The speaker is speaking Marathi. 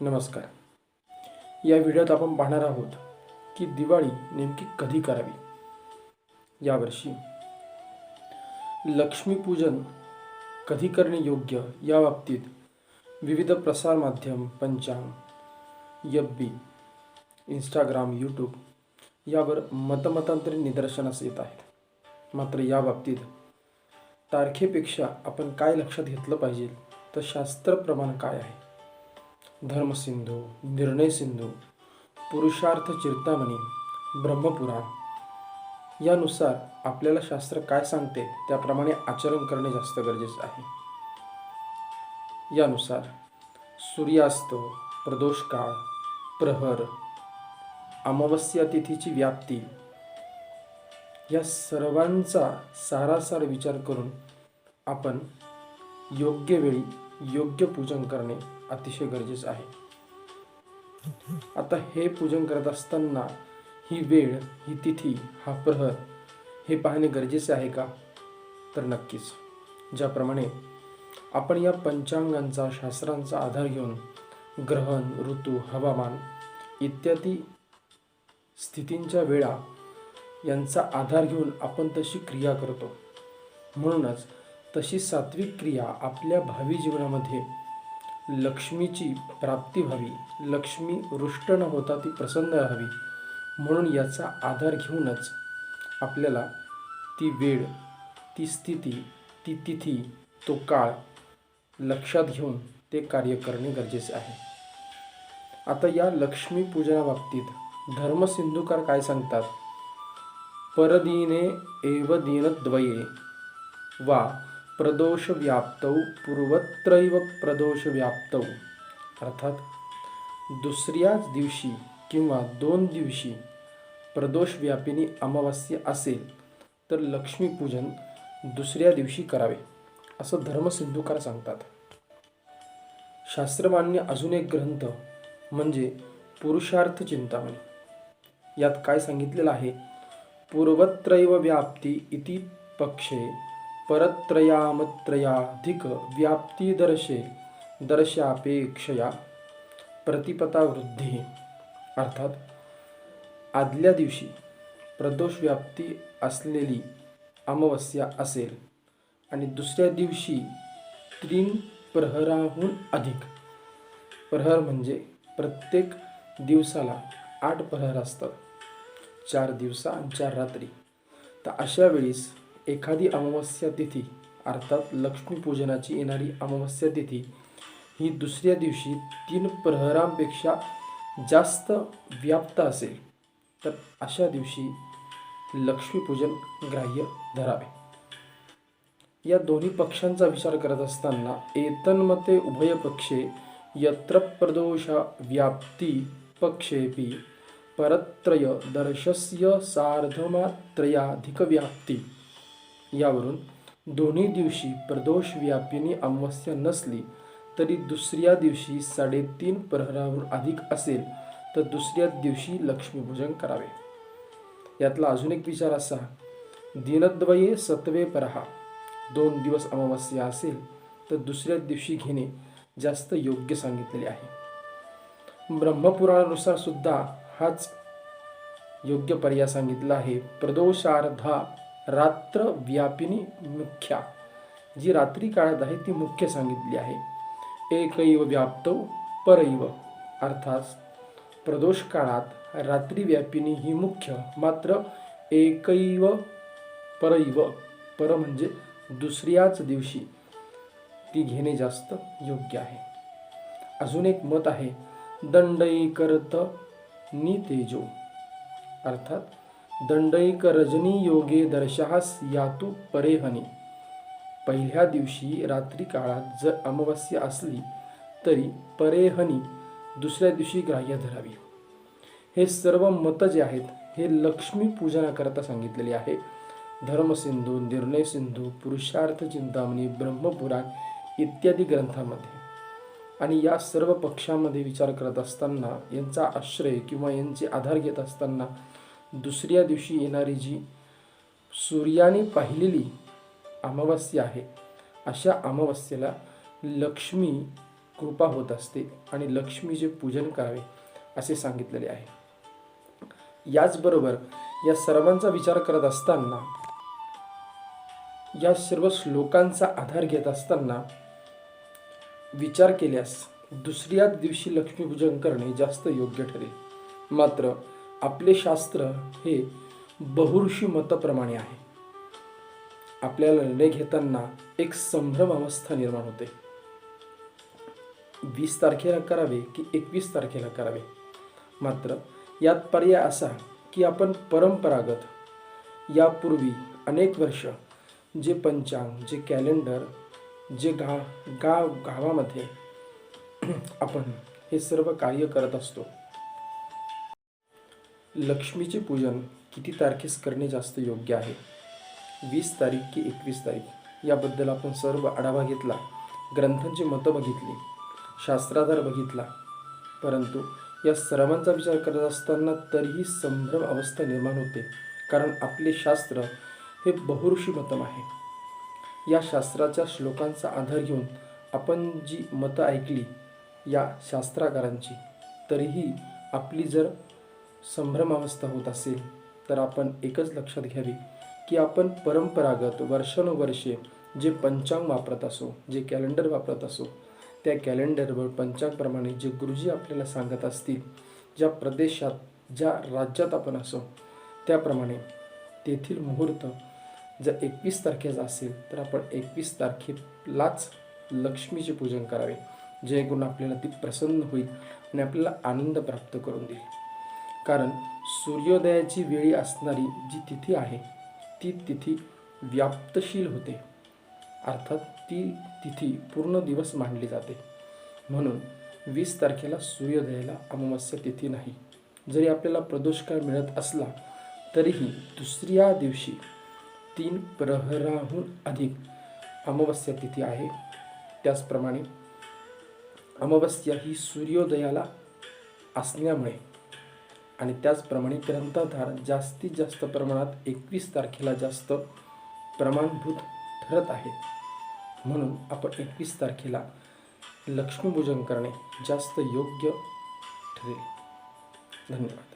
नमस्कार. या व्हिडिओत आपण पाहणार आहोत की दिवाळी नेमकी कधी करावी? यावर्षी. लक्ष्मीपूजन कधी करणे योग्य? या बाबतीत विविध प्रसारमाध्यम पंचांग यब्बी बी इंस्टाग्राम यूट्यूब यावर मतमतांतरी निदर्शनास येत आहेत. मात्र या बाबतीत तारखेपेक्षा आपण काय लक्षात घेतलं पाहिजे? तर शास्त्र प्रमाण काय आहे? धर्मसिंधू निर्णय सिंधू पुरुषार्थ चिंतामणी ब्रह्मपुराण. यानुसार आपल्याला शास्त्र काय सांगते त्याप्रमाणे आचरण करणे जास्त गरजेचे आहे. यानुसार सूर्यास्त प्रदोष काळ प्रहर अमावस्या तिथीची व्याप्ती या सर्वांचा सारासार विचार करून आपण योग्य वेळी योग्य पूजन करणे अतिशय गरजेचं आहे. आता हे पूजन करत असताना ही वेळ ही तिथी हा प्रहर हे पाहणे गरजेचे आहे का? तर नक्कीच. ज्याप्रमाणे आपण या पंचांगांचा शास्त्रांचा आधार घेऊन ग्रहण ऋतू हवामान इत्यादी स्थितींच्या वेळा यांचा आधार घेऊन आपण तशी क्रिया करतो. म्हणूनच तशी सात्विक क्रिया आपल्या भावी जीवनामध्ये लक्ष्मीची प्राप्ती व्हावी. लक्ष्मी रुष्ट न होता ती प्रसन्न राहावी. म्हणून याचा आधार घेऊनच आपल्याला ती वेळ ती स्थिती ती तिथी तो काळ लक्षात घेऊन ते कार्य करणे गरजेचे आहे. आता या लक्ष्मीपूजनाबाबतीत धर्मसिंधुकार काय सांगतात? परदिने एव दीनद्वये वा प्रदोषव्याप्तौ पूर्वत्रैव प्रदोषव्याप्तौ. अर्थात दुसऱ्याच दिवशी किंवा दोन दिवशी प्रदोषव्यापिनी अमावास्या असेल तर लक्ष्मीपूजन दुसऱ्या दिवशी करावे असं धर्मसिंधुकार सांगतात. शास्त्रमान्य अजून एक ग्रंथ म्हणजे पुरुषार्थ चिंतामणी. यात काय सांगितलेलं आहे? पूर्वत्रैव व्याप्ती इति पक्षे परत्रयामत्रयाधिक व्याप्तिदर्शे दर्शापेक्षया प्रतिपता वृद्धी अर्थात आदल्या दिवशी प्रदोष व्याप्ती असलेली अमावस्या असेल आणि दुसऱ्या दिवशी तीन प्रहराहून अधिक. प्रहर म्हणजे प्रत्येक दिवसाला आठ प्रहर असतात. चार दिवसा आणि चार रात्री. तर अशा वेळेस एखादी अमावस्या तिथी अर्थात लक्ष्मीपूजनाची येणारी अमावस्या तिथी ही दुसऱ्या दिवशी तीन प्रहरांपेक्षा जास्त व्याप्त असेल तर अशा दिवशी लक्ष्मीपूजन ग्राह्य धरावे. या दोन्ही पक्षांचा विचार करत असताना एतन्मते उभय पक्षे यत्र प्रदोष व्याप्ती पक्षेपी परत्रय दर्शस्य सार्धमात्रयाधिकव्याप्ती. यावरून दोन्ही दिवशी प्रदोष व्यापिनी अमावस्या नसली तरी दुसऱ्या दिवशी साडेतीन प्रहराहून अधिक असेल तर दुसऱ्या दिवशी लक्ष्मीपूजन करावे. यातला अजून एक विचार असा दिनद्वये सत्वे परहा दोन दिवस अमावस्या असेल तर दुसऱ्या दिवशी घेणे जास्त योग्य सांगितलेले आहे. ब्रह्मपुराणानुसार सुद्धा हाच योग्य पर्याय सांगितला आहे. प्रदोषार्धा रात्र व्यापिनी मुख्या. जी रात्री काळात आहे ती मुख्य सांगितली आहे. एकैव व्याप्तव परैव. अर्थात प्रदोष काळात रात्री व्यापिनी ही मुख्य मात्र एकैव परैव. पर म्हणजे दुसऱ्याच दिवशी. ती घेणे जास्त योग्य आहे. अजून एक मत आहे दंडई करत नितेजो अर्थात दंडैक रजनी योगे दर्शहास यातू परेहनी पहिल्या दिवशी रात्री काळात जर अमावस्या असली तरी परेहनी दुसऱ्या दिवशी ग्राह्य धरावी. हे सर्व मतं जे आहेत हे लक्ष्मी पूजनाकरता सांगितलेले आहे. धर्मसिंधू निर्णय सिंधू पुरुषार्थ चिंतामणी ब्रह्मपुराण इत्यादी ग्रंथामध्ये. आणि या सर्व पक्षामध्ये विचार करत असताना यांचा आश्रय किंवा यांचे आधार घेत असताना दुसऱ्या दिवशी येणारी जी सूर्याने पाहिलेली अमावस्या आहे अशा अमावस्येला लक्ष्मी कृपा होत असते आणि लक्ष्मीचे पूजन करावे असे सांगितलेले आहे. याचबरोबर या सर्वांचा विचार करत असताना या सर्व श्लोकांचा आधार घेत असताना विचार केल्यास दुसऱ्या दिवशी लक्ष्मीपूजन करणे जास्त योग्य ठरेल. मात्र आपले शास्त्र हे बहुऋषी मताप्रमाणे आहे. आपल्याला निर्णय घेताना एक संभ्रम अवस्था निर्माण होते. वीस तारखेला करावे की एकवीस तारखेला करावे? मात्र यात पर्याय असा की आपण परंपरागत यापूर्वी अनेक वर्ष जे पंचांग जे कॅलेंडर जे गा गाव गावामध्ये आपण हे सर्व कार्य करत असतो. लक्ष्मीचे पूजन किती तारखेस करणे जास्त योग्य आहे? वीस तारीख की एकवीस तारीख? याबद्दल आपण सर्व आढावा घेतला ग्रंथांची मतं बघितली शास्त्राधार बघितला. परंतु या सर्वांचा विचार करत असताना तरीही संभ्रम अवस्था निर्माण होते. कारण आपले शास्त्र हे बहुऋषी मतम आहे. या शास्त्राच्या श्लोकांचा आधार घेऊन आपण जी मतं ऐकली या शास्त्राकारांची तरीही आपली जर संभ्रमावस्था होत असेल तर आपण एकच लक्षात घ्यावी की आपण परंपरागत वर्षानुवर्षे जे पंचांग वापरत असो जे कॅलेंडर वापरत असो त्या कॅलेंडरवर पंचांगप्रमाणे जे गुरुजी आपल्याला सांगत असतील ज्या प्रदेशात ज्या राज्यात आपण असो त्याप्रमाणे तेथील मुहूर्त जर एकवीस तारखेचा असेल तर आपण एकवीस तारखेलाच लक्ष्मीचे पूजन करावे जेणेकरून आपल्याला ती प्रसन्न होईल आणि आपल्याला आनंद प्राप्त करून देईल. कारण सूर्योदयाची वेळी असणारी जी तिथी आहे ती तिथी व्याप्तशील होते. अर्थात ती तिथी पूर्ण दिवस मांडली जाते. म्हणून वीस तारखेला सूर्योदयाला अमावस्या तिथी नाही. जरी आपल्याला प्रदोषकाळ मिळत असला तरीही दुसऱ्या दिवशी तीन प्रहराहून अधिक अमावस्या तिथी आहे. त्याचप्रमाणे अमावस्या ही सूर्योदयाला असल्यामुळे आणि त्याचप्रमाणे ग्रंथाधार जास्तीत जास्त प्रमाणात एकवीस तारखेला जास्त प्रमाणभूत ठरत आहेत म्हणून आपण एकवीस तारखेला लक्ष्मीपूजन करणे जास्त योग्य ठरेल. धन्यवाद.